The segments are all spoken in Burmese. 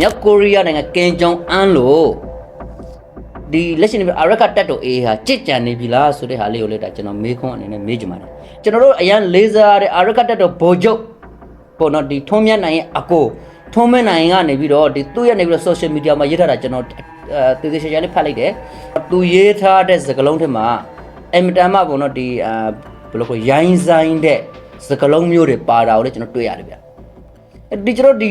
မြောက်ကိုရီးယားနိုင်ငံကင်ဂျုံအန်လို့ဒီလက်ရှိနေအရက်ကတက်တော့အေးဟာကြစ်ကြံနေပြီလားဆိုတဲ့ဟာလေးကိုလည်းဒါကျွန်တော်မေးခွန်းအနေနဲ့မေးကြပါတယ်ကျွန်တော်တို့အရန်လေးစားရတဲ့အရက်ကတက်တော့ဘိုလ်ချုပ်ပေါ့နော်ဒီထုံးမြတ်နိုင်ရဲ့အကိုထုံးမြတ်နိုင်ကနေပြီးတော့ဒီသူ့ရဲ့နေပြီးတော့ social media မှာရေးထားတာကျွန်တော်အဲတေးသေးချာချာလေးဖတ်လိုက်တယ်သူရေးထားတဲ့စကားလုံးထဲမှာအင်မတန်မှပေါ့နော်ဒီအာဘယ်လိုခေါ်ရိုင်းဆိုင်တဲ့စကားလုံးမျိုးတွေပါတာကိုလည်းကျွန်တော်တွေ့ရတယ်ဗျဒီကျွန်တော်ဒီ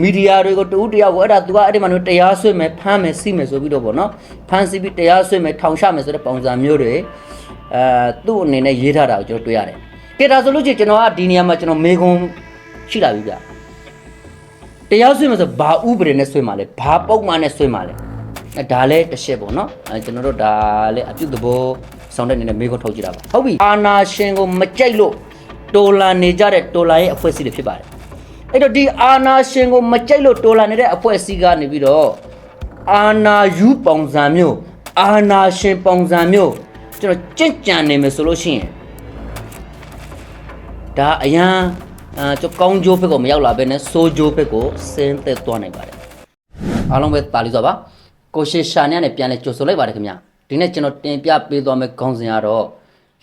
မီဒီယာတွေကိုတူတယောက်ကိုအဲ့ဒါ तू ကအဲ့ဒီမှာတော့တရားဆွေးမယ်ဖမ်းမယ်စီးမယ်ဆိုပြီးတော့ဗောနော်ဖမ်းစီးပြီးတရားဆွေးမယ်ထောင်ချမယ်ဆိုတဲ့ပုံစံမျိုးတွေအဲသူ့အနေနဲ့ရေးထားတာကိုကျွန်တော်တွေ့ရတယ်။ကဲဒါဆိုလို့ချင်းကျွန်တော်ကဒီနေရာမှာကျွန်တော်မေခွန်းရှိလာပြီဗျ။တရားဆွေးမယ်ဆိုဘာဥပဒေနဲ့ဆွေးမှာလဲဘာပုံမှန်နဲ့ဆွေးမှာလဲအဲဒါလည်းတစ်ချက်ပေါ့နော်အဲကျွန်တော်တို့ဒါလည်းအပြုတ်သဘောဆောင်တဲ့အနေနဲ့မေခွန်းထုတ်ကြည့်တာပါဟုတ်ပြီအာနာရှင်ကိုမကြိုက်လို့တော်လန်နေကြတဲ့တော်လန်ရဲ့အဖွဲ့အစည်းတွေဖြစ်ပါတယ် အဲ့တော့ဒီအာနာရှင်ကိုမကြိုက်လို့တော်လာနေတဲ့အဖွဲ့အစည်းကနေပြီးတော့အာနာယူပုံစံမျိုးအာနာရှင်ပုံစံမျိုးကျွန်တော်ကြင့်ကြံနေမယ်ဆိုလို့ရှိရင်ဒါအရန်အာကျွန်တော်ကောင်းကျိုးဘက်ကိုမရောက်လာဘဲနဲ့ဆိုးကျိုးဘက်ကိုဆင်းသက်သွားနိုင်ပါတယ်အားလုံးပဲတာလီဆိုပါကိုရှေရှာနေနဲ့ပြန်လဲကြိုဆိုလိုက်ပါတယ်ခင်ဗျာဒီနေ့ကျွန်တော်တင်ပြပေးသွားမယ့်ခေါင်းစဉ်ကတော့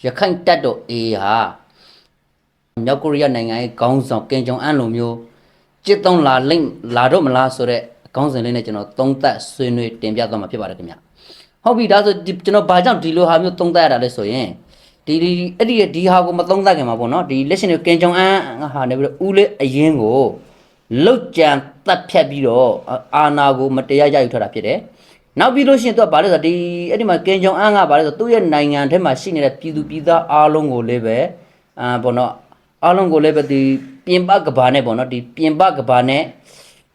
ရခိုင်တပ်တော် A ဟာ မြောက်ကိုရီးယားနိုင်ငံရဲ့ခေါင်းဆောင်ကင်ဂျုံအန်လိုမျိုးကြစ်တုံးလာလိမ့်လာတော့မလားဆိုတော့ခေါင်းစဉ်လေးနဲ့ကျွန်တော်သုံးသပ်ဆွေးနွေးတင်ပြသွားမှာဖြစ်ပါတယ်ခင်ဗျဟုတ်ပြီဒါဆိုဒီကျွန်တော်ဘာကြောင့်ဒီလိုဟာမျိုးသုံးသပ်ရတာလဲဆိုရင်ဒီဒီအဲ့ဒီဒီဟာကိုမသုံးသပ်ခင်မှာပေါ့နော်ဒီလက်ရှင်ကင်ဂျုံအန်ဟာနေပြီးတော့ဦးလေးအရင်ကိုလုတ်ကြံတက်ဖြတ်ပြီးတော့အာနာကိုမတရားရယူထားတာဖြစ်တယ်နောက်ပြီးလို့ရှိရင်သူကဘာလဲဆိုတော့ဒီအဲ့ဒီမှာကင်ဂျုံအန်ကဘာလဲဆိုတော့သူ့ရဲ့နိုင်ငံထဲမှာရှိနေတဲ့ပြည်သူပြည်သားအားလုံးကိုလည်းပဲအာပေါ့နော် အားလုံးကိုလည်းပဲဒီပြင်ပကဘာနဲ့ပေါ့နော်ဒီပြင်ပကဘာနဲ့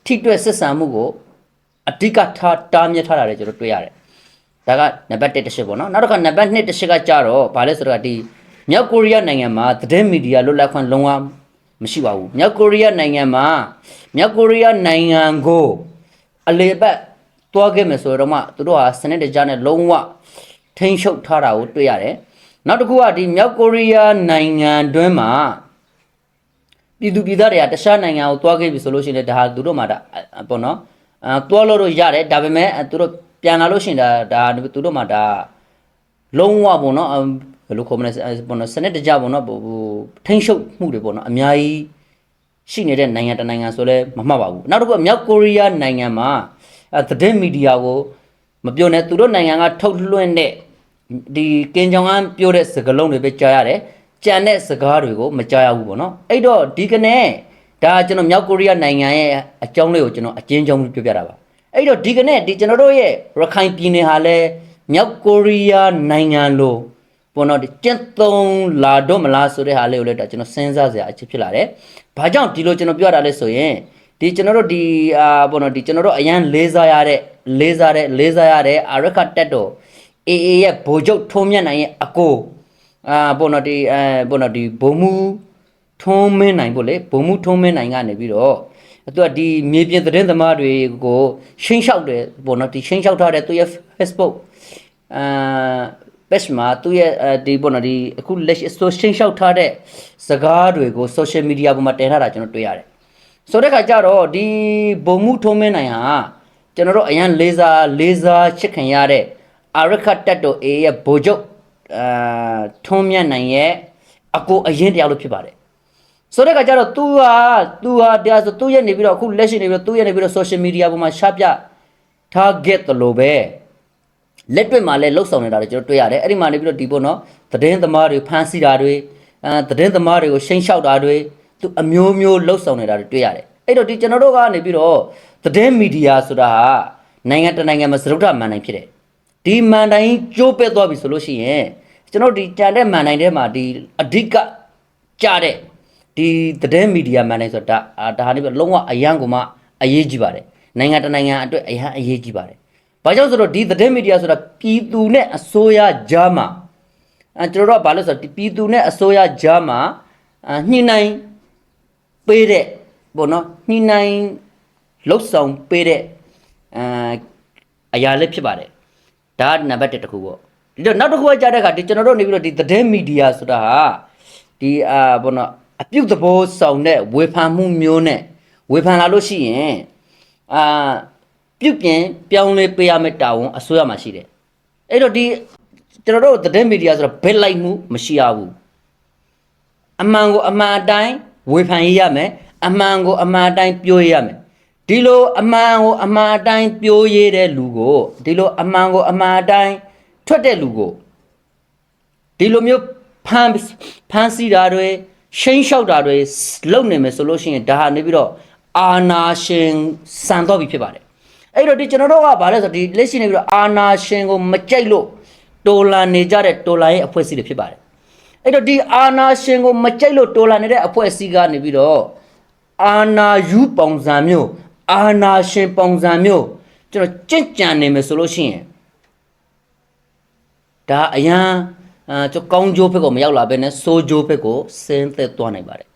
ထိတွေ့ဆက်ဆံမှုကိုအဓိကထားတားမြစ်ထားတာလည်းကျွန်တော်တွေ့ရတယ်။ဒါကနံပါတ်1တစ်ချက်ပေါ့နော်။နောက်တစ်ခါနံပါတ်2တစ်ချက်ကကြတော့ဗာလဲဆိုတော့ဒီမြောက်ကိုရီးယားနိုင်ငံမှာသတင်းမီဒီယာလွတ်လပ်ခွင့်လုံးဝမရှိပါဘူး။မြောက်ကိုရီးယားနိုင်ငံမှာမြောက်ကိုရီးယားနိုင်ငံကိုအလေပတ်တွားခဲ့မယ်ဆိုတော့မှသူတို့ဟာစနစ်တကျနဲ့လုံးဝထိန်းချုပ်ထားတာကိုတွေ့ရတယ်။နောက်တစ်ခုကဒီမြောက်ကိုရီးယားနိုင်ငံတွင်းမှာ ပြည်သူပြည်သားတွေကတခြားနိုင်ငံကိုသွားခဲ့ပြီဆိုလို့ရှိရင်လည်းဒါဟာသူတို့မှဒါအပေါ့နော်အာသွားလို့တော့ရတယ်ဒါပေမဲ့သူတို့ပြန်လာလို့ရှိရင်ဒါဒါသူတို့မှဒါလုံးဝပေါ့နော်အမ်ဘယ်လိုခေါ်မလဲပေါ့နော်စနစ်တကျပေါ့နော်ဟိုထိမ့်ရှုပ်မှုတွေပေါ့နော်အများကြီးရှိနေတဲ့နိုင်ငံတစ်နိုင်ငံဆိုလဲမမှတ်ပါဘူးနောက်တစ်ခုကမြောက်ကိုရီးယားနိုင်ငံမှာအဲသတင်းမီဒီယာကိုမပြောနဲ့သူတို့နိုင်ငံကထုတ်လွှင့်တဲ့ဒီကင်ဂျုံအန်ပြောတဲ့စကားလုံးတွေပဲကြားရတယ် ကြံတဲ့စကားတွေကိုမကြားရဘူးပေါ့နော်အဲ့တော့ဒီကနေ့ဒါကျွန်တော်မြောက်ကိုရီးယားနိုင်ငံရဲ့အကြောင်းလေးကိုကျွန်တော်အကျဉ်းချုပ်ပြောပြတာပါအဲ့တော့ဒီကနေ့ဒီကျွန်တော်တို့ရဲ့ရခိုင်ပြည်နယ်ဟာလဲမြောက်ကိုရီးယားနိုင်ငံလိုပေါ့နော်ဒီကျင့်သုံးလာတော့မလားဆိုတဲ့ဟာလေးကိုလည်းဒါကျွန်တော်စဉ်းစားစရာအချက်ဖြစ်လာတယ်။ဘာကြောင့်ဒီလိုကျွန်တော်ပြောတာလဲဆိုရင်ဒီကျွန်တော်တို့ဒီအာပေါ့နော်ဒီကျွန်တော်တို့အရန်လေးစားရတဲ့လေးစားတဲ့လေးစားရတဲ့အာရခတက်တော် AA ရဲ့ဗိုလ်ချုပ်ထုံးမြတ်နိုင်ရဲ့အကို အာပေါ့နော်ဒီအဲပေါ့နော်ဒီဘုံမူထုံးမင်းနိုင်ပေါ့လေဘုံမူထုံးမင်းနိုင်ကနေပြီးတော့သူကဒီမြေပြင်သတင်းသမားတွေကိုရှင်းလျှောက်တယ်ပေါ့နော်ဒီရှင်းလျှောက်ထားတဲ့သူရဲ့ Facebook အာ page မှာသူရဲ့အဲဒီပေါ့နော်ဒီအခုလက်ရှိ social လျှောက်ထားတဲ့စကားတွေကို social media ပေါ်မှာတင်ထားတာကျွန်တော်တွေ့ရတယ်ဆိုတဲ့ခါကျတော့ဒီဘုံမှုထုံးမင်းနိုင်ဟာကျွန်တော်တို့အရန်လေးစားလေးစားချစ်ခင်ရတဲ့အာရခတက်တော် A ရဲ့ဗိုလ်ချုပ် အာထုံးမြတ်နိုင်ရဲ့အကိုအရင်တရားလို့ဖြစ်ပါတယ်ဆိုတဲ့ခါကျတော့ तू ဟာ तू ဟာတရားဆို तू ရဲ့နေပြီးတော့အခုလက်ရှိနေပြီးတော့ तू ရဲ့နေပြီးတော့ social media ပေါ်မှာရှာပြထားခဲ့တယ်လို့ပဲ လက်တွေ့မှာလည်းလှုပ်ဆောင်နေတာတွေကျွန်တော်တွေ့ရတယ်အဲ့ဒီမှာနေပြီးတော့ဒီပေါ့နော်သတင်းသမားတွေဖမ်းဆီးတာတွေအဲသတင်းသမားတွေကိုရှိန်လျှောက်တာတွေသူအမျိုးမျိုးလှုပ်ဆောင်နေတာတွေတွေ့ရတယ်အဲ့တော့ဒီကျွန်တော်တို့ကနေပြီးတော့သတင်းမီဒီယာဆိုတာဟာနိုင်ငံတစ်နိုင်ငံမှာစရုပ်ထမန်တိုင်းဖြစ်တယ်ဒီမန်တိုင်းကျိုးပဲ့သွားပြီဆိုလို့ရှိရင် ကျွန်တော်ဒီကြံတဲ့မန်တိုင်းထဲမှာဒီအဓိကကြတဲ့ဒီသတင်းမီဒီယာမန်တိုင်းဆိုတာဒါဒါဟာနေပြီးတော့လုံးဝအရန်ကိုမှအရေးကြီးပါတယ်နိုင်ငံတစ်နိုင်ငံအတွက်အရန်အရေးကြီးပါတယ်ဘာကြောင့်ဆိုတော့ဒီသတင်းမီဒီယာဆိုတာပြည်သူနဲ့အစိုးရကြားမှာအဲကျွန်တော်တို့ကဘာလို့ဆိုတော့ဒီပြည်သူနဲ့အစိုးရကြားမှာအညှိနှိုင်းပေးတဲ့ပေါ့နော်ညှိနှိုင်းလှုပ်ဆောင်ပေးတဲ့အဲအရာလေးဖြစ်ပါတယ်ဒါကနံပါတ်1တစ်ခုပေါ့ ဒီတော့နောက်တစ်ခုကကြားတဲ့အခါဒီကျွန်တော်တို့နေပြီးတော့ဒီသတင်းမီဒီယာဆိုတာဟာဒီအာပေါ့နော်အပြုတ်သဘောဆောင်တဲ့ဝေဖန်မှုမျိုးနဲ့ဝေဖန်လာလို့ရှိရင်အာပြုတ်ပြင်ပြောင်းလဲပေးရမယ့်တာဝန်အစိုးရမှာရှိတယ်အဲ့တော့ဒီကျွန်တော်တို့သတင်းမီဒီယာဆိုတော့ဘက်လိုက်မှုမရှိရဘူးအမှန်ကိုအမှန်အတိုင်းဝေဖန်ရရမယ်အမှန်ကိုအမှန်အတိုင်းပြောရရမယ်ဒီလိုအမှန်ကိုအမှန်အတိုင်းပြောရတဲ့လူကိုဒီလိုအမှန်ကိုအမှန်အတိုင်း ထွက်တဲ့လူကိုဒီလိုမျိုးဖမ်းဖမ်းဆီးတာတွေရှိန်လျှောက်တာတွေလုပ်နေမယ်ဆိုလို့ရှိရင်ဒါဟာနေပြီးတော့အာနာရှင်စံတော့ပြီဖြစ်ပါတယ်အဲ့တော့ဒီကျွန်တော်တို့ကဘာလဲဆိုတော့ဒီလက်ရှိနေပြီးတော့အာနာရှင်ကိုမကြိုက်လို့တော်လန်နေကြတဲ့တော်လန်ရဲ့အဖွဲ့အစည်းတွေဖြစ်ပါတယ်အဲ့တော့ဒီအာနာရှင်ကိုမကြိုက်လို့တော်လန်နေတဲ့အဖွဲ့အစည်းကနေပြီးတော့အာနာယူပုံစံမျိုးအာနာရှင်ပုံစံမျိုးကျွန်တော်ကြင့်ကြံနေမယ်ဆိုလို့ရှိရင် ဒါအရန်အာကျကောင်းကျိုးဘက်ကိုမရောက်လာဘဲနဲ့ဆိုးကျိုးဘက်ကိုဆင်းသက်သွားနိုင်ပါတယ်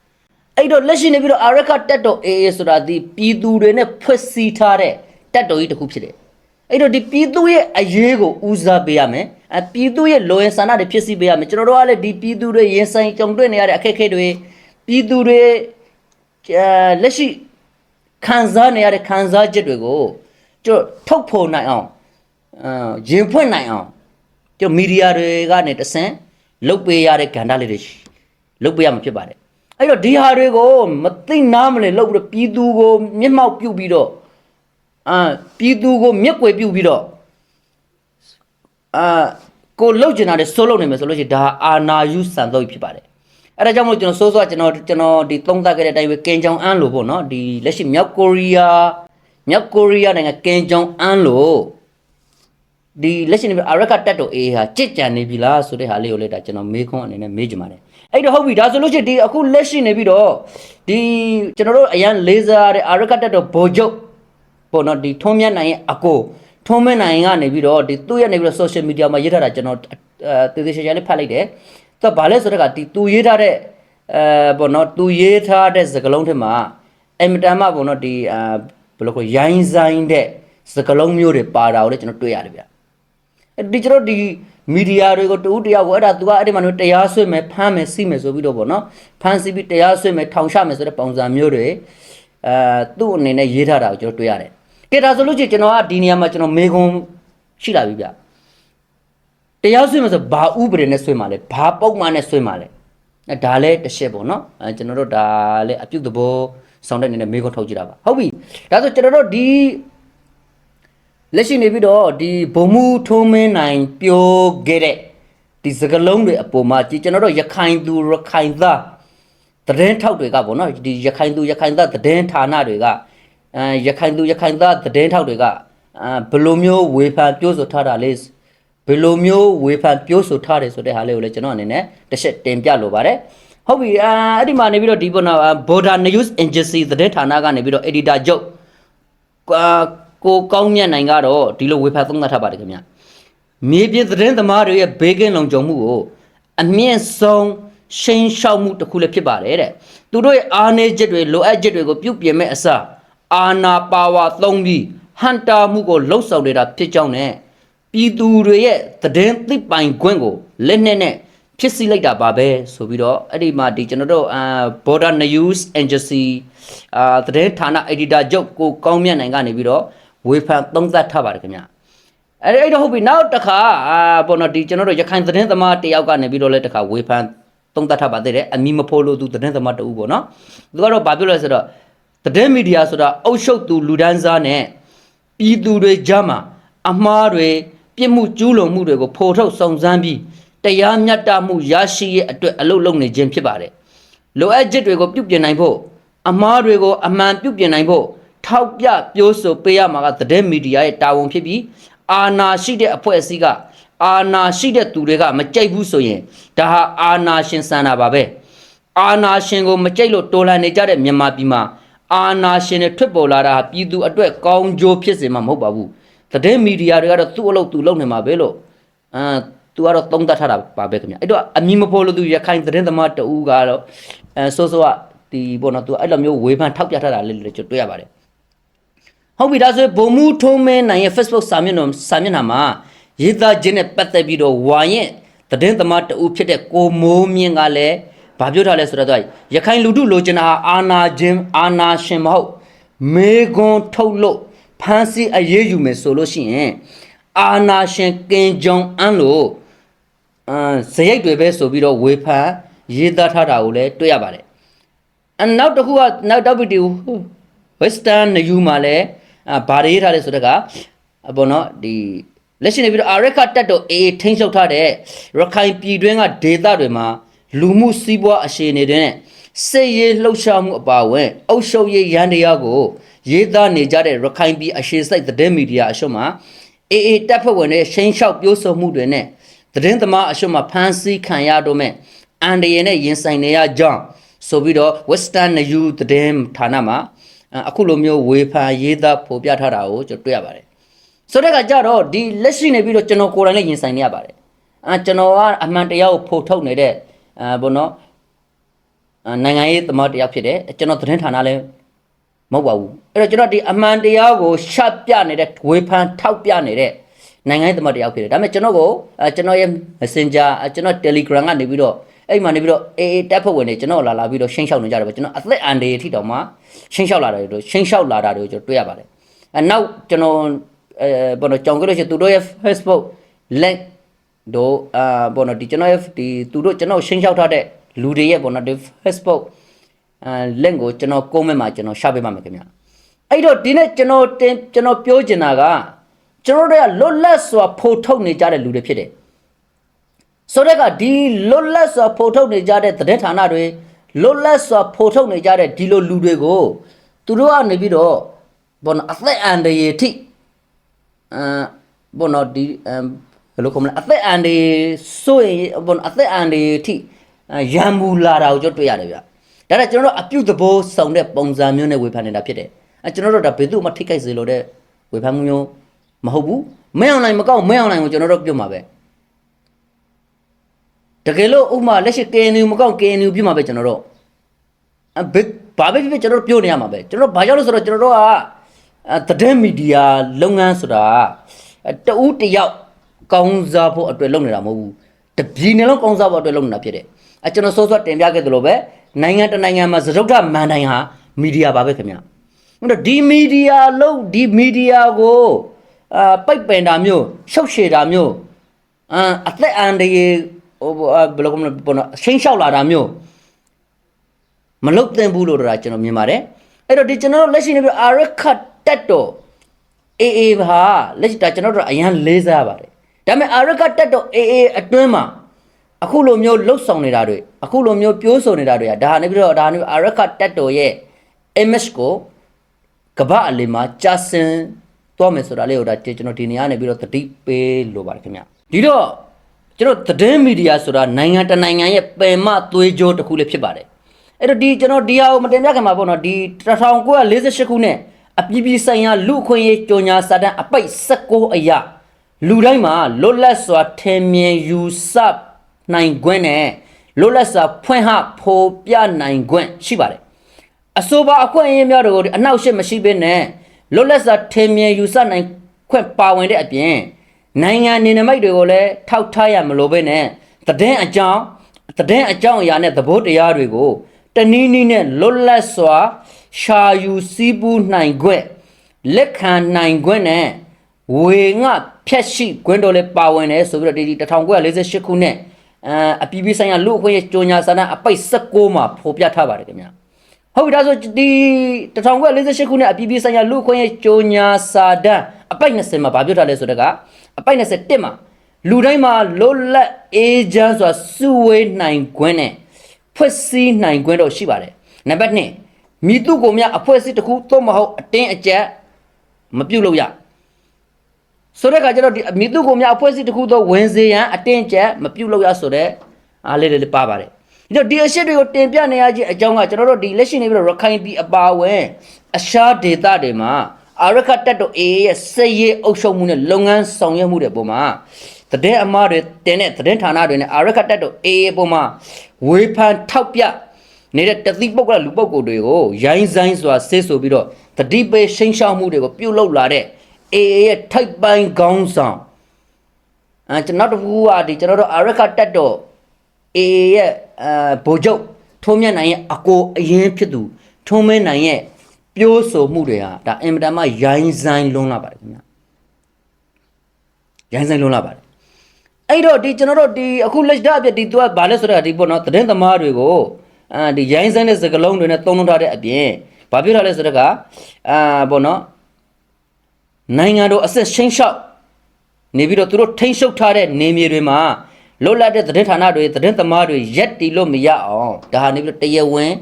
အဲ့တော့လက်ရှိနေပြီးတော့အာရခတက်တော်အေးဆိုတာဒီပြည်သူတွေနဲ့ဖွဲ့စည်းထားတဲ့တက်တော်ကြီးတစ်ခုဖြစ်တယ်အဲ့တော့ဒီပြည်သူရဲ့အရေးကိုဦးစားပေးရမယ်အပြည်သူရဲ့လိုရင်ဆန္ဒတွေဖြစ်စီပေးရမယ်ကျွန်တော်တို့ကလည်းဒီပြည်သူတွေရင်ဆိုင်ကြုံတွေ့နေရတဲ့အခက်အခဲတွေပြည်သူတွေအာလက်ရှိခံစားနေရတဲ့ခံစားချက်တွေကိုကျွန်တော်ထုတ်ဖော်နိုင်အောင်အာရင်ဖွင့်နိုင်အောင် ကျွန်တော်မီဒီယာတွေကနေတဆင့်လုတ်ပေးရတဲ့ကဏ္ဍလေးတွေရှိလုတ်ပေးရမှာဖြစ်ပါတယ်အဲ့တော့ဒီဟာတွေကိုမသိနားမလဲလုတ်ပြီးတော့ပြည်သူကိုမျက်မှောက်ပြုတ်ပြီးတော့အာပြည်သူကိုမျက်ကွယ်ပြုတ်ပြီးတော့အာကိုလုတ်ကျင်တာတွေစိုးလုံးနေမယ်ဆိုလို့ရှိရင်ဒါအာနာယူစံတော့ဖြစ်ပါတယ်အဲ့ဒါကြောင့်မို့ကျွန်တော်စိုးစိုးကကျွန်တော်ကျွန်တော်ဒီသုံးသပ်ခဲ့တဲ့အတိုင်းပဲကင်ဂျောင်အန်လို့ပေါ့နော်ဒီလက်ရှိမြောက်ကိုရီးယားမြောက်ကိုရီးယားနိုင်ငံကင်ဂျောင်အန်လို့ ဒီလက်ရှိနေအရက်ကတက်တော်အေးဟာကြစ်ကြံနေပြီလားဆိုတဲ့ဟာလေးကိုလည်းဒါကျွန်တော်မေးခွန်းအနေနဲ့မေးကြပါတယ်အဲ့တော့ဟုတ်ပြီဒါဆိုလို့ရှိရင်ဒီအခုလက်ရှိနေပြီးတော့ဒီကျွန်တော်တို့အရန်လေးစားတဲ့အရက်ကတက်တော်ဘောဂျုတ်ပေါ့နော်ဒီထုံးမြတ်နိုင်ရဲ့အကိုထုံးမြတ်နိုင်ကနေပြီးတော့ဒီသူ့ရဲ့နေပြီးတော့ social media မှာရေးထားတာကျွန်တော်အဲတေးသေးချာချာလေးဖတ်လိုက်တယ်သူကဘာလဲဆိုတော့ကဒီသူရေးထားတဲ့အဲပေါ့နော်သူရေးထားတဲ့စကားလုံးထဲမှာအင်မတန်မှပေါ့နော်ဒီအာဘယ်လိုခေါ်ရိုင်းဆိုင်တဲ့စကားလုံးမျိုးတွေပါတာကိုလည်းကျွန်တော်တွေ့ရတယ်ဗျ ဒီကျွန်တော်ဒီမီဒီယာတွေကိုတူတယောက်ကိုအဲ့ဒါ तू ကအဲ့ဒီမှာတော့တရားဆွေးမယ်ဖမ်းမယ်စီးမယ်ဆိုပြီးတော့ဗောနော်ဖမ်းစီးပြီးတရားဆွေးမယ်ထောင်ချမယ်ဆိုတဲ့ပုံစံမျိုးတွေအဲသူ့အနေနဲ့ရေးထားတာကိုကျွန်တော်တွေ့ရတယ်ကဲဒါဆိုလို့ချင်းကျွန်တော်ကဒီနေရာမှာကျွန်တော်မေခွန်းရှိလာပြီဗျတရားဆွေးမယ်ဆိုဘာဥပဒေနဲ့ဆွေးမှာလဲဘာပုံမှန်နဲ့ဆွေးမှာလဲအဲဒါလည်းတစ်ချက်ပေါ့နော်အဲကျွန်တော်တို့ဒါလည်းအပြုတ်သဘောဆောင်တဲ့အနေနဲ့မေခွန်းထုတ်ကြည့်တာပါဟုတ်ပြီဒါဆိုကျွန်တော်တို့ဒီ လက်ရှိနေပြီးတော့ဒီဘုံမှုထုံးမင်းနိုင်ပြောခဲ့တဲ့ဒီစကလုံးတွေအပေါ်မှာကြည်ကျွန်တော်တို့ရခိုင်သူရခိုင်သားသတင်းထောက်တွေကပေါ့နော်ဒီရခိုင်သူရခိုင်သားသတင်းဌာနတွေကအဲရခိုင်သူရခိုင်သားသတင်းထောက်တွေကအဲဘယ်လိုမျိုးဝေဖန်ပြောဆိုထားတာလဲဘယ်လိုမျိုးဝေဖန်ပြောဆိုထားတယ်ဆိုတဲ့ဟာလေးကိုလည်းကျွန်တော်အနေနဲ့တစ်ချက်တင်ပြလိုပါတယ်ဟုတ်ပြီအဲအဲ့ဒီမှာနေပြီးတော့ဒီပေါ့နော် Border News Agency သတင်းဌာနကနေပြီးတော့ editor ချုပ်အာ ကိုကောင်းမြတ်နိုင်ကတော့ဒီလိုဝေဖန်သုံးသပ်ထားပါတယ်ခင်ဗျမြေပြင်သတင်းသမားတွေရဲ့ဘေးကင်းလုံခြုံမှုကိုအမြင့်ဆုံးရှိန်လျှောက်မှုတစ်ခုလည်းဖြစ်ပါတယ်တဲ့သူတို့ရဲ့အားနည်းချက်တွေလိုအပ်ချက်တွေကိုပြုပြင်မဲ့အစားအာနာပါဝါသုံးပြီးဟန်တာမှုကိုလှုပ်ဆောင်နေတာဖြစ်ကြောင်းနဲ့ပြည်သူတွေရဲ့သတင်းသိပိုင်ခွင့်ကိုလက်နက်နဲ့ဖြစ်စီလိုက်တာပါပဲဆိုပြီးတော့အဲ့ဒီမှာဒီကျွန်တော်တို့အာ Border News Agency အာသတင်းဌာန editor ချုပ်ကိုကောင်းမြတ်နိုင်ကနေပြီးတော့ ဝေဖန်သုံးသပ်ထားပါတယ်ခင်ဗျအဲ့ဒီအဲ့တော့ဟုတ်ပြီနောက်တစ်ခါအာပေါ့နော်ဒီကျွန်တော်တို့ရခိုင်သတင်းသမားတယောက်ကနေပြီးတော့လည်းတစ်ခါဝေဖန်သုံးသပ်ထားပါသေးတယ်အမီမဖိုးလို့သူသတင်းသမားတူပေါ့နော်သူကတော့ဘာပြောလဲဆိုတော့သတင်းမီဒီယာဆိုတာအုပ်ရှုပ်သူလူဒန်းစားနဲ့ပြည်သူတွေကြားမှာအမှားတွေပြစ်မှုကျူးလွန်မှုတွေကိုဖော်ထုတ်စုံစမ်းပြီးတရားမျှတမှုရရှိရဲ့အတွက်အလုပ်လုပ်နေခြင်းဖြစ်ပါတယ်လိုအပ်ချက်တွေကိုပြုပြင်နိုင်ဖို့အမှားတွေကိုအမှန်ပြုပြင်နိုင်ဖို့ ထောက်ပြပြောဆိုပေးရမှာကသတင်းမီဒီယာရဲ့တာဝန်ဖြစ်ပြီးအာဏာရှိတဲ့အဖွဲ့အစည်းကအာဏာရှိတဲ့သူတွေကမကြိုက်ဘူးဆိုရင်ဒါဟာအာဏာရှင်ဆန္ဒပါပဲအာဏာရှင်ကိုမကြိုက်လို့တော်လှန်နေကြတဲ့မြန်မာပြည်မှာအာဏာရှင်တွေထွက်ပေါ်လာတာဟာပြည်သူအတွက်ကောင်းကျိုးဖြစ်စေမှာမဟုတ်ပါဘူးသတင်းမီဒီယာတွေကတော့သူ့အလုပ်သူလုပ်နေမှာပဲလို့အာသူကတော့သုံးသပ်ထားတာပါပဲခင်ဗျအဲ့တော့အမီမဖော်လို့သူရခိုင်သတင်းသမားတဦးကတော့အဲဆိုးဆိုးကဒီဘောနော်သူအဲ့လိုမျိုးဝေဖန်ထောက်ပြထားတာလေးတွေကျွန်တော်တွေ့ရပါတယ် ဟုတ်ပြီဒါဆိုရင်ဘုံမူထုံးမဲနိုင်ရဲ့ Facebook စာမျက်နှာစာမျက်နှာမှာရေးသားခြင်းနဲ့ပတ်သက်ပြီးတော့ဝါရင်သတင်းသမားတဦးဖြစ်တဲ့ကိုမိုးမြင့်ကလည်းဘာပြောထားလဲဆိုတော့သူကရခိုင်လူထုလိုချင်တာဟာအာနာခြင်းအာနာရှင်မဟုတ်မေကွန်ထုတ်လို့ဖမ်းဆီးအရေးယူမယ်ဆိုလို့ရှိရင်အာနာရှင်ကင်ဂျုံအန်လို့အမ်ဇရိတ်တွေပဲဆိုပြီးတော့ဝေဖန်ရေးသားထားတာကိုလည်းတွေ့ရပါတယ်အနောက်တစ်ခုကနောက်တော့ဗီဒီယို western နယူမှာလည်းအာ ဘာတွေရေးထားလဲဆိုတော့ကအပေါ်နော်ဒီလက်ရှိနေပြီးတော့အာရခတက်တော့အေးထိန်းချုပ်ထားတဲ့ရခိုင်ပြည်တွင်းကဒေသတွေမှာလူမှုစီးပွားအခြေအနေတွေနဲ့စစ်ရေးလှုပ်ရှားမှုအပါအဝင်အုပ်ချုပ်ရေးရန်တရားကိုရေးသားနေကြတဲ့ရခိုင်ပြည်အရှိစိတ်သတင်းမီဒီယာအရှုံးမှာအေးအေးတက်ဖွဲ့ဝင်တဲ့ရှင်းလျှောက်ပြောဆိုမှုတွေနဲ့သတင်းသမားအရှုံးမှာဖမ်းဆီးခံရတော့မဲ့အန်ဒီယန်နဲ့ရင်ဆိုင်နေရကြောင်းဆိုပြီးတော့ Western News သတင်းဌာနမှာ အအခုလိုမျိုးဝေဖန်ရေးသားဖော်ပြထားတာကိုကျွန်တော်တွေ့ရပါတယ်ဆိုတဲ့ကကြတော့ဒီလက်ရှိနေပြီးတော့ကျွန်တော်ကိုယ်တိုင်လည်းရင်ဆိုင်နေရပါတယ်အာကျွန်တော်ကအမှန်တရားကိုဖော်ထုတ်နေတဲ့အာဘောနော်အာနိုင်ငံရေးသမားတရားဖြစ်တယ်ကျွန်တော်သတင်းဌာနလည်းမဟုတ်ပါဘူးအဲ့တော့ကျွန်တော်ဒီအမှန်တရားကိုရှပ်ပြနေတဲ့ဝေဖန်ထောက်ပြနေတဲ့နိုင်ငံရေးသမားတရားဖြစ်တယ်ဒါပေမဲ့ကျွန်တော်ကိုအာကျွန်တော်ရဲ့ Messenger အာကျွန်တော် Telegram ကနေပြီးတော့ အဲ့မှာနေပြီးတော့အေးအေးတက်ဖို့ဝင်နေကျွန်တော်လာလာပြီးတော့ရှင်းလျှောက်နေကြတယ်ပေါ့ကျွန်တော်အသက်အန္တရာယ်ထိတောင်မှရှင်းလျှောက်လာတယ်တို့ရှင်းလျှောက်လာတာတွေကိုကျွန်တော်တွေ့ရပါတယ်အဲနောက်ကျွန်တော်အဲဘောနော်ကြောင်ကြလို့ရှိရင်သူတို့ရဲ့ Facebook link တို့အာဘောနော်ဒီကျွန်တော်ရဲ့ဒီသူတို့ကျွန်တော်ရှင်းလျှောက်ထားတဲ့လူတွေရဲ့ဘောနော်ဒီ Facebook အာ link ကိုကျွန်တော် comment မှာကျွန်တော် share ပေးပါမယ်ခင်ဗျအဲ့တော့ဒီနေ့ကျွန်တော်တင်ကျွန်တော်ပြောချင်တာကကျွန်တော်တို့ကလွတ်လပ်စွာဖော်ထုတ်နေကြတဲ့လူတွေဖြစ်တယ် ဆိုတော့ကဒီလွတ်လပ်စွာဖော်ထုတ်နေကြတဲ့သတင်းဌာနတွေလွတ်လပ်စွာဖော်ထုတ်နေကြတဲ့ဒီလိုလူတွေကိုသူတို့ကနေပြီးတော့ဘောနော်အသက်အန္တရာယ်ထိအာဘောနော်ဒီအမ်ဘယ်လိုခေါ်မလဲအသက်အန်ဒီဆိုရင်ဘောနော်အသက်အန်ဒီထိအာရံမူလာတာကိုကျွန်တော်တွေ့ရတယ်ဗျဒါတော့ကျွန်တော်တို့အပြုတ်သဘောဆောင်တဲ့ပုံစံမျိုးနဲ့ဝေဖန်နေတာဖြစ်တယ်အဲကျွန်တော်တို့ဒါဘယ်သူမှထိခိုက်စေလို့တဲ့ဝေဖန်မှုမျိုးမဟုတ်ဘူးမဲအောင်နိုင်မကောက်မဲအောင်နိုင်ကိုကျွန်တော်တို့ပြုတ်မှာပဲ တကယ်လို့ဥပမာလက်ရှိ KNU မကောက် KNU ပြုတ်မှာပဲကျွန်တော်တို့အဘယ်ဘာပဲဖြစ်ဖြစ်ကျွန်တော်တို့ပြောနေရမှာပဲကျွန်တော်တို့ဘာကြောင့်လဲဆိုတော့ကျွန်တော်တို့ကအဲသတင်းမီဒီယာလုပ်ငန်းဆိုတာအဲတဦးတစ်ယောက်ကောင်းစားဖို့အတွက်လုပ်နေတာမဟုတ်ဘူးတပြည်နယ်လုံးကောင်းစားဖို့အတွက်လုပ်နေတာဖြစ်တယ်အဲကျွန်တော်စောစောတင်ပြခဲ့သလိုပဲနိုင်ငံတစ်နိုင်ငံမှာသရုပ်ထမန်တိုင်းဟာမီဒီယာပါပဲခင်ဗျအဲ့တော့ဒီမီဒီယာလုံးဒီမီဒီယာကိုအာပိတ်ပင်တာမျိုးရှုပ်ရှည်တာမျိုးအာအသက်အန္တရာယ် ဟိုဘယ်လိုကမလဲပေါ်တော့ရှင်းလျှောက်လာတာမျိုးမလုတ်သင့်ဘူးလို့တော့ကျွန်တော်မြင်ပါတယ်အဲ့တော့ဒီကျွန်တော်တို့လက်ရှိနေပြီးအာရခတ်တက်တော့အေးအေးပါလက်ရှိဒါကျွန်တော်တို့အရန်လေးစားပါတယ်ဒါပေမဲ့အာရခတ်တက်တော့အေးအေးအတွင်းမှာအခုလိုမျိုးလှုပ်ဆောင်နေတာတွေအခုလိုမျိုးပြိုးဆိုနေတာတွေကဒါနေပြီးတော့ဒါနေအာရခတ်တက်တော်ရဲ့ image ကိုကမ္ဘာအလင်းမှာကြာစင်သွားမယ်ဆိုတာလေးကိုဒါကျွန်တော်ဒီနေရာနေပြီးတော့သတိပေးလိုပါတယ်ခင်ဗျဒီတော့ ကျွန်တော်သတင်းမီဒီယာဆိုတာနိုင်ငံတနိုင်ငံရဲ့ပယ်မသွေးကြောတစ်ခုလေးဖြစ်ပါတယ်အဲ့တော့ဒီကျွန်တော်ဒီဟာကိုမတင်ပြခင်မှာပေါ့နော်ဒီ1948ခုနှစ်အပြည်ပြည်ဆိုင်ရာလူအခွင့်အရေးကြော်ညာစာတမ်းအပိတ်16အရာလူတိုင်းမှာလွတ်လပ်စွာထင်မြင်ယူဆနိုင်ခွင့်နဲ့လွတ်လပ်စွာဖွင့်ဟဖော်ပြနိုင်ခွင့်ရှိပါတယ်အဆိုပါအခွင့်အရေးများတို့ကိုအနောက်ရှစ်မရှိဘဲနဲ့လွတ်လပ်စွာထင်မြင်ယူဆနိုင်ခွင့်ပါဝင်တဲ့အပြင် နိုင်ငံနေနမိတ်တွေကိုလည်းထောက်ထားရမလို့ပဲနဲ့တည်တဲ့အကြောင်းတည်တဲ့အကြောင်းအရာနဲ့သဘောတရားတွေကိုတနည်းနည်းနဲ့လွတ်လပ်စွာရှာယူစည်းပူးနိုင်ခွင့်လက်ခံနိုင်ခွင့်နဲ့ဝေငှဖြက်ရှိခွင့်တို့လည်းပါဝင်တယ်ဆိုပြီးတော့ဒီ1948ခုနှစ်အာအပြည်ပြည်ဆိုင်ရာလူအခွင့်အရေးကြော်ညာစာတမ်းအပိတ်16မှာဖော်ပြထားပါတယ်ခင်ဗျာ ဟုတ်ပြီဒါဆိုဒီ1948ခုနှစ်အပြည်ပြည်ဆိုင်ရာလူအခွင့်အရေးကြော်ညာစာတမ်းအပိတ်20မှာဗာပြောထားလဲဆိုတော့ကအပိတ်21မှာလူတိုင်းမှာလွတ်လပ်အေးချမ်းစွာစုဝေးနိုင်ခွင့်နဲ့ဖွဲ့စည်းနိုင်ခွင့်တော့ရှိပါတယ်နံပါတ်1မိသူကိုမြအဖွဲ့အစည်းတစ်ခုသို့မဟုတ်အတင်းအကျပ်မပြုတ်လို့ရဆိုတဲ့အခါကျတော့ဒီမိသူကိုမြအဖွဲ့အစည်းတစ်ခုသောဝင်စေရန်အတင်းအကျပ်မပြုတ်လို့ရဆိုတဲ့အားလေးလေးပါပါတယ် ဒီတော့ဒီအရှစ်တွေကိုတင်ပြနေရခြင်းအကြောင်းကကျွန်တော်တို့ဒီလက်ရှိနေပြီးတော့ရခိုင်ပြည်အပါအဝင်အရှားဒေသတွေမှာအာရခတ်တက်တော့အေးရဲ့စည်ရေးအုပ်ချုပ်မှုနဲ့လုပ်ငန်းဆောင်ရွက်မှုတွေပုံမှာတည်တဲ့အမားတွေတင်တဲ့တည်ဌာနတွေနဲ့အာရခတ်တက်တော့အေးရဲ့ပုံမှာဝေဖန်ထောက်ပြနေတဲ့တတိပုဂ္ဂလလူပုဂ္ဂိုလ်တွေကိုရိုင်းဆိုင်စွာဆေးဆိုပြီးတော့တတိပေရှင်းရှောင်းမှုတွေကိုပြုတ်လောက်လာတဲ့အေးရဲ့ထိုက်ပိုင်းခေါင်းဆောင်အဲကျွန်တော်တို့ကဒီကျွန်တော်တို့အာရခတ်တက်တော့ အေးရဲ့အဲဗိုလ်ချုပ်ထုံးမြတ်နိုင်ရဲ့အကိုအရင်ဖြစ်သူထုံးမဲနိုင်ရဲ့ပပြောဆိုမှုတွေဟာဒါအင်မတန်မှရိုင်းဆိုင်လွန်းလာပါတယ်ခင်ဗျာရိုင်းဆိုင်လွန်းလာပါတယ်အဲ့တော့ဒီကျွန်တော်တို့ဒီအခုလက်ရှိအပြည့်ဒီသူကဘာလဲဆိုတော့ဒီပေါ့နော်သတင်းသမားတွေကိုအာဒီရိုင်းဆိုင်တဲ့စကားလုံးတွေနဲ့သုံးလုံးထားတဲ့အပြင်ဘာပြောထားလဲဆိုတော့ကအာပေါ့နော်နိုင်ငံတော်အဆက်ရှင်းလျှောက်နေပြီးတော့သူတို့ထိန်းချုပ်ထားတဲ့နေမြေတွေမှာ လွတ်လပ်တဲ့သတင်းဌာနတွေသတင်းသမားတွေရက်တီလို့မရအောင်ဒါဟာနေပြီးတော့တရားဝင်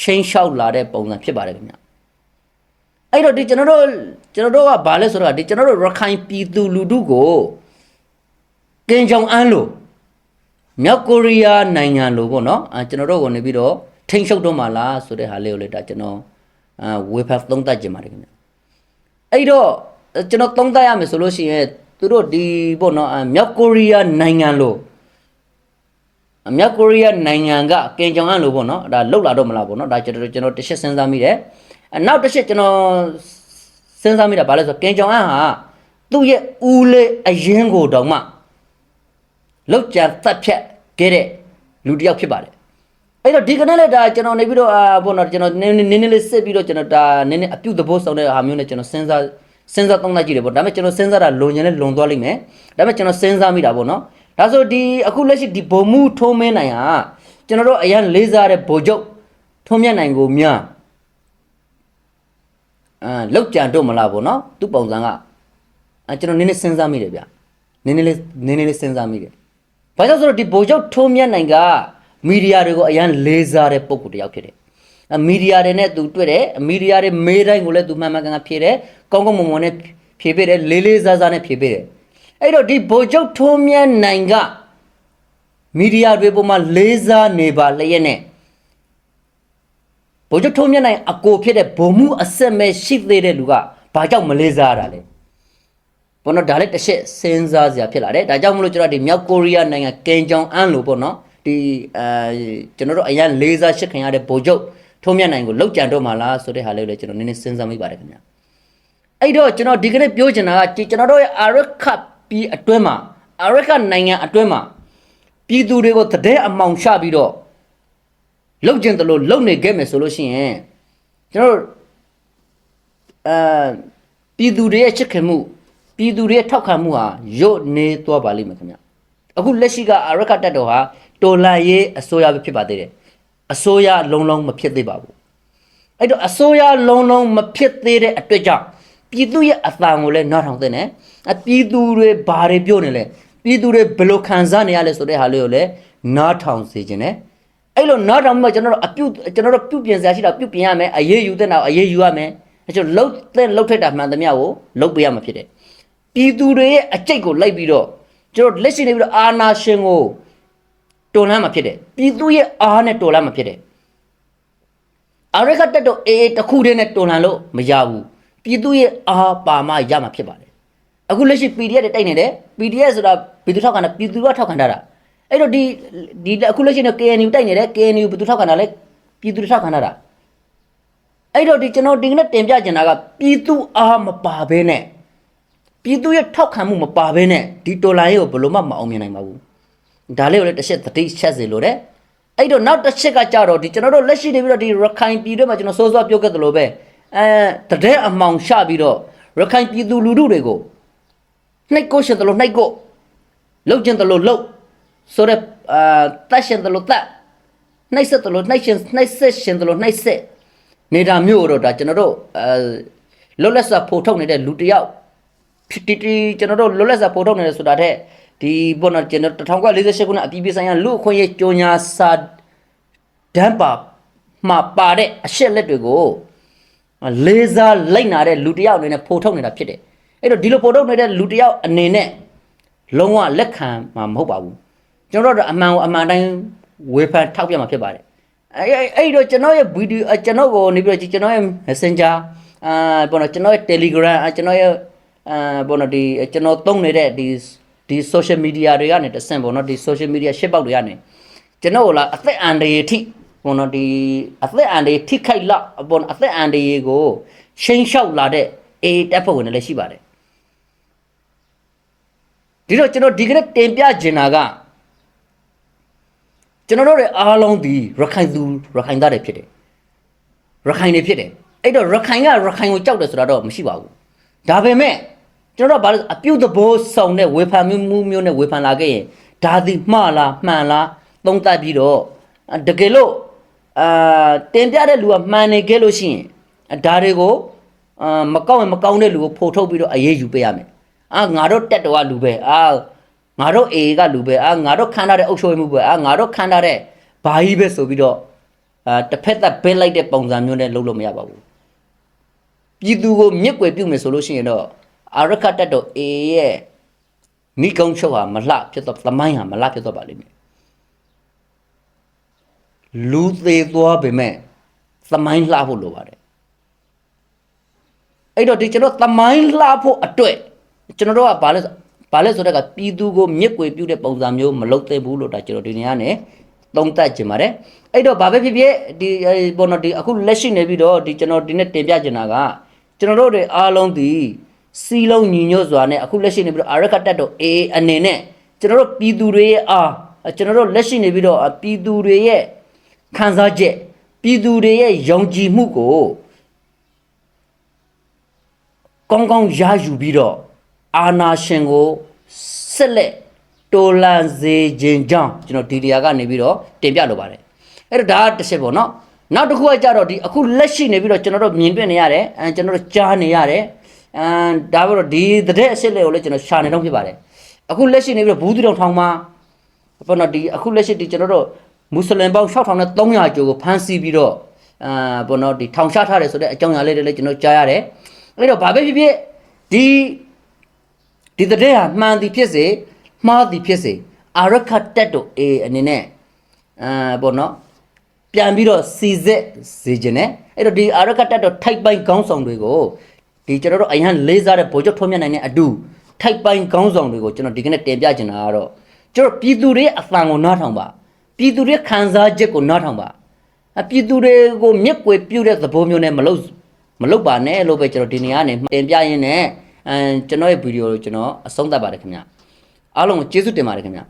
ရှင်းလျှောက်လာတဲ့ပုံစံဖြစ်ပါတယ်ခင်ဗျာအဲ့တော့ဒီကျွန်တော်တို့ကျွန်တော်တို့ကဘာလဲဆိုတော့ဒီကျွန်တော်တို့ရခိုင်ပြည်သူလူထုကိုကင်ဂျုံအန်းလို့မြောက်ကိုရီးယားနိုင်ငံလို့ပေါ့နော်အဲကျွန်တော်တို့ကနေပြီးတော့ထိန်းချုပ်တော့မှလားဆိုတဲ့ဟာလေးကိုလေဒါကျွန်တော်အာဝေဖန်သုံးသပ်ကြပါတယ်ခင်ဗျအဲ့တော့ကျွန်တော်သုံးသပ်ရမယ်ဆိုလို့ရှိရင်သူတို့ဒီပေါ့နော်အဲမြောက်ကိုရီးယားနိုင်ငံလို့ အမြောက်ကိုရီးယားနိုင်ငံကကင်ဂျုံအန်းလို့ပေါ့နော်ဒါလောက်လာတော့မလားပေါ့နော်ဒါကျွန်တော်ကျွန်တော်တစ်ချက်စဉ်းစားမိတယ်အနောက်တစ်ချက်ကျွန်တော်စဉ်းစားမိတာဘာလဲဆိုတော့ကင်ဂျုံအန်းဟာသူ့ရဲ့ဦးလေးအရင်ကိုတောင်မှလောက်ကြံသတ်ဖြတ်ခဲ့တဲ့လူတစ်ယောက်ဖြစ်ပါတယ်အဲ့တော့ဒီကနေ့လည်းဒါကျွန်တော်နေပြီးတော့အာဘောနော်ကျွန်တော်နည်းနည်းနည်းနည်းလေးစစ်ပြီးတော့ကျွန်တော်ဒါနည်းနည်းအပြုတ်သဘောဆောင်တဲ့ဟာမျိုးနဲ့ကျွန်တော်စဉ်းစားစဉ်းစားသုံးသပ်ကြည့်တယ်ပေါ့ဒါပေမဲ့ကျွန်တော်စဉ်းစားတာလုံရင်လည်းလုံသွားလိမ့်မယ်ဒါပေမဲ့ကျွန်တော်စဉ်းစားမိတာပေါ့နော် ဒါဆိုဒီအခုလက်ရှိဒီဘုံမှုထုံးမင်းနိုင်ဟာကျွန်တော်တို့အရန်လေးစားတဲ့ဗိုလ်ချုပ်ထုံးမြတ်နိုင်ကိုများအာလောက်ကြံတော့မလားပေါ့နော်သူ့ပုံစံကအဲကျွန်တော်နည်းနည်းစဉ်းစားမိတယ်ဗျနည်းနည်းလေးနည်းနည်းလေးစဉ်းစားမိတယ်ဘာကြောင့်ဆိုတော့ဒီဗိုလ်ချုပ်ထုံးမြတ်နိုင်ကမီဒီယာတွေကိုအရန်လေးစားတဲ့ပုံကိုတစ်ယောက်ဖြစ်တယ်အမီဒီယာတွေနဲ့သူတွေ့တယ်အမီဒီယာတွေမေးတိုင်းကိုလည်းသူမှန်မှန်ကန်ကန်ဖြေတယ်ကောင်းကောင်းမွန်မွန်နဲ့ဖြေပေးတယ်လေးလေးစားစားနဲ့ဖြေပေးတယ် အဲ့တော့ဒီဗိုလ်ချုပ်ထုံးမြတ်နိုင်ကမီဒီယာတွေပေါ်မှာလေးစားနေပါလျက်နဲ့ဗိုလ်ချုပ်ထုံးမြတ်နိုင်အကိုဖြစ်တဲ့ဘုံမှုအဆက်မဲ့ရှိသေးတဲ့လူကဘာကြောင့်မလေးစားတာလဲဘောနော်ဒါလည်းတစ်ချက်စဉ်းစားစရာဖြစ်လာတယ်ဒါကြောင့်မလို့ကျွန်တော်ဒီမြောက်ကိုရီးယားနိုင်ငံကင်ဂျုံအန်လို့ပေါ့နော်ဒီအဲကျွန်တော်တို့အရင်လေးစားရှစ်ခင်ရတဲ့ဗိုလ်ချုပ်ထုံးမြတ်နိုင်ကိုလောက်ကြံတော့မှလားဆိုတဲ့ဟာလေးကိုလည်းကျွန်တော်နည်းနည်းစဉ်းစားမိပါတယ်ခင်ဗျာအဲ့တော့ကျွန်တော်ဒီကနေ့ပြောချင်တာကဒီကျွန်တော်တို့ရဲ့အာရခတ် ပြည်အတွင်းမှာအာရခတ်နိုင်ငံအတွင်းမှာပြည်သူတွေကိုတည်တဲ့အမောင်ချပြီးတော့လုတ်ကျင်တယ်လို့လုတ်နေခဲ့မယ်ဆိုလို့ရှိရင်ကျွန်တော်တို့အဲပြည်သူတွေရဲ့ချစ်ခင်မှုပြည်သူတွေရဲ့ထောက်ခံမှုဟာရုတ်နေသွားပါလိမ့်မယ်ခင်ဗျအခုလက်ရှိကအရခတ်တက်တော်ဟာတော်လန်ရေးအစိုးရပဲဖြစ်ပါသေးတယ်အစိုးရလုံးလုံးမဖြစ်သေးပါဘူးအဲ့တော့အစိုးရလုံးလုံးမဖြစ်သေးတဲ့အတွက်ကြောင့်ပြည်သူရဲ့အသံကိုလည်းနားထောင်သင့်တယ်အ ပြည်သူတွေဘာတွေပြောနေလဲပြည်သူတွေဘယ်လိုခံစားနေရလဲဆိုတဲ့ဟာလေးကိုလည်းနားထောင်စေခြင်းနဲ့အဲ့လိုနောက်တော့မှကျွန်တော်တို့အပြုတ်ကျွန်တော်တို့ပြုတ်ပြင်စရာရှိတာပြုတ်ပြင်ရမယ်အရေးယူတဲ့နောက်အရေးယူရမယ်အဲ့ကျလှုပ်တဲ့လှုပ်ထက်တာမှန်သမျှကိုလှုပ်ပေးရမှာဖြစ်တယ်ပြည်သူတွေရဲ့အကြိတ်ကိုလိုက်ပြီးတော့ကျွန်တော်လက်ရှိနေပြီးတော့အာနာရှင်ကိုတော်လှန်မှာဖြစ်တယ်ပြည်သူရဲ့အားနဲ့တော်လှန်မှာဖြစ်တယ်အာရခတက်တော့အေးတစ်ခုတည်းနဲ့တော်လှန်လို့မရဘူးပြည်သူရဲ့အားပါမှရမှာဖြစ်ပါတယ် အခုလက်ရှိ PDF တွေတိုက်နေတယ် PDF ဆိုတာပြည်သူထောက်ခံတာပြည်သူကထောက်ခံတာအဲ့တော့ဒီဒီအခုလက်ရှိတော့ KNU တိုက်နေတယ် KNU ပြည်သူထောက်ခံတာလဲပြည်သူထောက်ခံတာအဲ့တော့ဒီကျွန်တော်ဒီကနေ့တင်ပြချင်တာကပြည်သူအားမပါဘဲနဲ့ပြည်သူရဲ့ထောက်ခံမှုမပါဘဲနဲ့ဒီတော်လိုင်းကိုဘယ်လိုမှမအောင်မြင်နိုင်ပါဘူးဒါလေးကိုလည်းတစ်ချက်သတိချက်စေလို့တဲ့အဲ့တော့နောက်တစ်ချက်ကကြတော့ဒီကျွန်တော်တို့လက်ရှိနေပြီးတော့ဒီရခိုင်ပြည်တွေမှာကျွန်တော်စိုးစိုးပြောခဲ့သလိုပဲအဲတတဲ့အမောင်ရှပြီးတော့ရခိုင်ပြည်သူလူထုတွေကို နှိတ်ကိုရှင်တယ်လို့နှိတ်ကိုလှုပ်ကျင်တယ်လို့လှုပ်ဆိုတော့အာတတ်ရှင်တယ်လို့တတ်နှိတ်ဆက်တယ်လို့နှိုက်ရှင်နှိုက်ဆက်ရှင်တယ်လို့နှိုက်ဆက်နေတာမျိုးတော့ဒါကျွန်တော်တို့အဲလွတ်လပ်စွာဖိုထုတ်နေတဲ့လူတစ်ယောက်တီတီကျွန်တော်တို့လွတ်လပ်စွာပေါ်ထုတ်နေတယ်ဆိုတာတဲ့ဒီဘောနော်ကျွန်တော်1948ခုနှစ်အပြည်ပြည်ဆိုင်ရာလူအခွင့်အရေးကြော်ညာစာဒန်းပါမှာပါတဲ့အရှက်လက်တွေကိုလေးစားလိုက်နာတဲ့လူတစ်ယောက်အနေနဲ့ပေါ်ထုတ်နေတာဖြစ်တယ် အဲ့တော့ဒီလိုပေါ်ထုတ်နေတဲ့လူတစ်ယောက်အနေနဲ့လုံးဝလက်ခံမှာမဟုတ်ပါဘူးကျွန်တော်တို့အမှန်ကိုအမှန်တိုင်းဝေဖန်ထောက်ပြမှာဖြစ်ပါတယ်အဲ့အဲ့တော့ကျွန်တော်ရဲ့ဗီဒီယိုကျွန်တော်ကိုနေပြီးတော့ကျွန်တော်ရဲ့ Messenger အာဘောနော်ကျွန်တော်ရဲ့ Telegram ကျွန်တော်ရဲ့အာဘောနော်ဒီကျွန်တော်သုံးနေတဲ့ဒီဒီ social media တွေကနေတဆင့်ပေါ့နော်ဒီ social media ရှစ်ပေါက်တွေကနေကျွန်တော်လာအသက်အန္တရာယ်ထိပေါ့နော်ဒီအသက်အန္တရာယ်ထိခိုက်လောက်ပေါ့နော်အသက်အန္တရာယ်ကိုရှင်းလျှောက်လာတဲ့အေးတပ်ဖွဲ့ဝင်တွေလည်းရှိပါတယ် ဒီတော့ကျွန်တော်ဒီကနေ့တင်ပြချင်တာကကျွန်တော်တို့ရဲ့အားလုံးဒီရခိုင်သူရခိုင်သားတွေဖြစ်တယ်ရခိုင်တွေဖြစ်တယ်အဲ့တော့ရခိုင်ကရခိုင်ကိုကြောက်တယ်ဆိုတာတော့မရှိပါဘူးဒါပေမဲ့ကျွန်တော်တို့ကဘာလို့အပြုတ်သဘောဆောင်တဲ့ဝေဖန်မျိုးမျိုးမျိုးနဲ့ဝေဖန်လာခဲ့ရင်ဒါသည်မှားလားမှန်လားသုံးသပ်ပြီးတော့အာတကယ်လို့အာတင်ပြတဲ့လူကမှန်နေခဲ့လို့ရှိရင်အာဒါတွေကိုအာမကောက်ရင်မကောင်းတဲ့လူကိုဖိုထုတ်ပြီးတော့အရေးယူပေးရမယ် အာငါတို့တက်တော်ကလူပဲအာငါတို့အေကလူပဲအာငါတို့ခန်းထားတဲ့အုပ်ချုပ်မှုပဲအာငါတို့ခန်းထားတဲ့ဘာကြီးပဲဆိုပြီးတော့အာတစ်ဖက်သက်ဘဲလိုက်တဲ့ပုံစံမျိုးနဲ့လုပ်လို့မရပါဘူးပြည်သူကိုမြစ်ွယ်ပြုမယ်ဆိုလို့ရှိရင်တော့အာရခတ်တက်တော့အေရဲ့မိကုံးချုပ်ဟာမလှဖြစ်တော့သမိုင်းဟာမလှဖြစ်တော့ပါလိမ့်မယ်လူသေးသွားပေမဲ့သမိုင်းလှဖို့လိုပါတယ်အဲ့တော့ဒီကျွန်တော်သမိုင်းလှဖို့အတွက် ကျွန်တော်တို့ကဘာလဲဆိုဘာလဲဆိုတော့ကပြည်သူကိုမြစ်ွယ်ပြုတဲ့ပုံစံမျိုးမလုပ်သင့်ဘူးလို့ဒါကျွန်တော်ဒီနေရာနဲ့သုံးသပ်ခြင်းပါတယ်အဲ့တော့ဘာပဲဖြစ်ဖြစ်ဒီအဲဘောနော်ဒီအခုလက်ရှိနေပြီးတော့ဒီကျွန်တော်ဒီနေ့တင်ပြချင်တာကကျွန်တော်တို့တွေအားလုံးဒီစီလုံးညီညွတ်စွာနဲ့အခုလက်ရှိနေပြီးတော့အာရခတ်တက်တော့အေးအနေနဲ့ကျွန်တော်တို့ပြည်သူတွေရဲ့အားကျွန်တော်တို့လက်ရှိနေပြီးတော့ပြည်သူတွေရဲ့ခံစားချက်ပြည်သူတွေရဲ့ယုံကြည်မှုကိုကောင်းကောင်းရယူပြီးတော့ အာနာရှင်ကိုဆက်လက်တိုလန်စေခြင်းကြောင့်ကျွန်တော်ဒီနေရာကနေပြီးတော့တင်ပြလိုပါတယ်အဲ့တော့ဒါကတစ်ချက်ပေါ့နော်နောက်တစ်ခုကကြတော့ဒီအခုလက်ရှိနေပြီးတော့ကျွန်တော်တို့မြင်တွေ့နေရတယ်အဲကျွန်တော်တို့ကြားနေရတယ်အဲဒါပဲတော့ဒီတဲ့အစ်စ်လေးကိုလည်းကျွန်တော်ရှာနေတော့ဖြစ်ပါတယ်အခုလက်ရှိနေပြီးတော့ဘူးသူတော်ထောင်မှာပေါ့နော်ဒီအခုလက်ရှိဒီကျွန်တော်တို့မွတ်စလင်ပေါင်း6300ကျော်ကိုဖမ်းဆီးပြီးတော့အာပေါ့နော်ဒီထောင်ချထားတယ်ဆိုတဲ့အကြောင်းအရာလေးတွေလည်းကျွန်တော်ကြားရတယ်အဲ့တော့ဘာပဲဖြစ်ဖြစ်ဒီ ဒီတဲ့ဟာမှန်သည်ဖြစ်စေမှားသည်ဖြစ်စေအာရခတ်တက်တို့အေအနေနဲ့အာပေါ့နော်ပြန်ပြီးတော့စီစစ်စေခြင်းနဲ့အဲ့တော့ဒီအာရခတ်တက်တို့ထိုက်ပိုင်းခေါင်းဆောင်တွေကိုဒီကျွန်တော်တို့အရန်လေးစားတဲ့ဗိုလ်ချုပ်ထွန်းမြတ်နိုင်တဲ့အတူထိုက်ပိုင်းခေါင်းဆောင်တွေကိုကျွန်တော်ဒီကနေ့တင်ပြချင်တာကတော့ကျွန်တော်ပြည်သူတွေရဲ့အသံကိုနားထောင်ပါပြည်သူတွေရဲ့ခံစားချက်ကိုနားထောင်ပါအပြည်သူတွေကိုမြက်ွယ်ပြုတ်တဲ့သဘောမျိုးနဲ့မလုပ်မလုပ်ပါနဲ့လို့ပဲကျွန်တော်ဒီနေရာကနေတင်ပြရင်းနဲ့ အဲကျွန်တော်ရဲ့ဗီဒီယိုကိုကျွန်တော်အဆုံးသတ်ပါတယ်ခင်ဗျအားလုံးကိုကျေးဇူးတင်ပါတယ်ခင်ဗျ